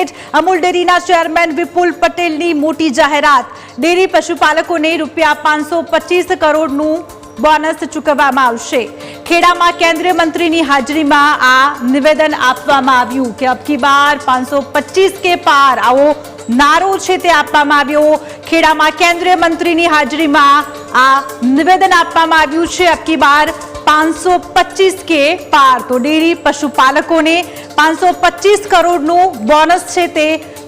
ભેટ અમૂલ ડેરીના ચેરમેન વિપુલ પટેલની મોટી જાહેરાત. ડેરી પશુપાલકોને રૂપિયા પાંચસો પચીસ કરોડનું બોનસ ચૂકવવામાં આવશે. ખેડામાં કેન્દ્રીય મંત્રીની હાજરીમાં આ નિવેદન આપવામાં આવ્યું કે અબકી બાર પચીસ કે પાર આવો નારો છે તે આપવામાં આવ્યો. ખેડામાં કેન્દ્રીય મંત્રીની હાજરીમાં આ નિવેદન આપવામાં આવ્યું છે. અબકી બાર પાંચસો પચીસ કે પાર. તો ડેરી પશુપાલકોને પાંચસો પચીસ કરોડનું બોનસ છે તે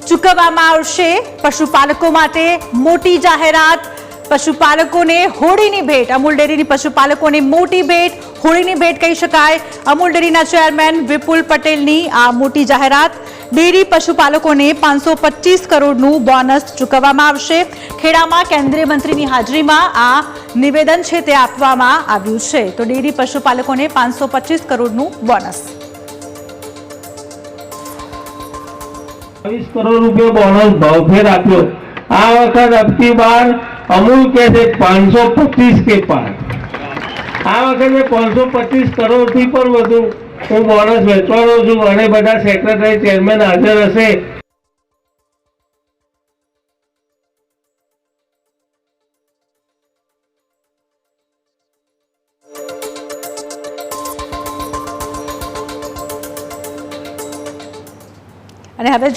ચૂકવવામાં આવશે. પશુપાલકો માટે મોટી જાહેરાત પશુપાલકોને હોળીની ભેટ. અમૂલ ડેરીની પશુપાલકોને મોટી ભેટ. હોળીની ભેટ કહી શકાય. અમૂલ ડેરીના ચેરમેન વિપુલ પટેલની આ મોટી જાહેરાત. ડેરી પશુપાલકોને પાંચસો પચીસ કરોડનું બોનસ ચૂકવવામાં આવશે. ખેડામાં કેન્દ્રીય મંત્રીની હાજરીમાં આ નિવેદન છે તે આપવામાં આવ્યું છે. તો ડેરી પશુપાલકોને પાંચસો પચીસ કરોડનું બોનસ. કરોડ રૂપિયા બોનસ ભાવફેર આપ્યો. આ વખત અબકી બાર અમૂલ કે છે પાંચસો પચીસ કે પાર આ વખતે પાંચસો પચીસ કરોડથી પણ વધુ. હું બોનસ વેચવાનો છું અને બધા સેક્રેટરી ચેરમેન હાજર હશે. અને હવે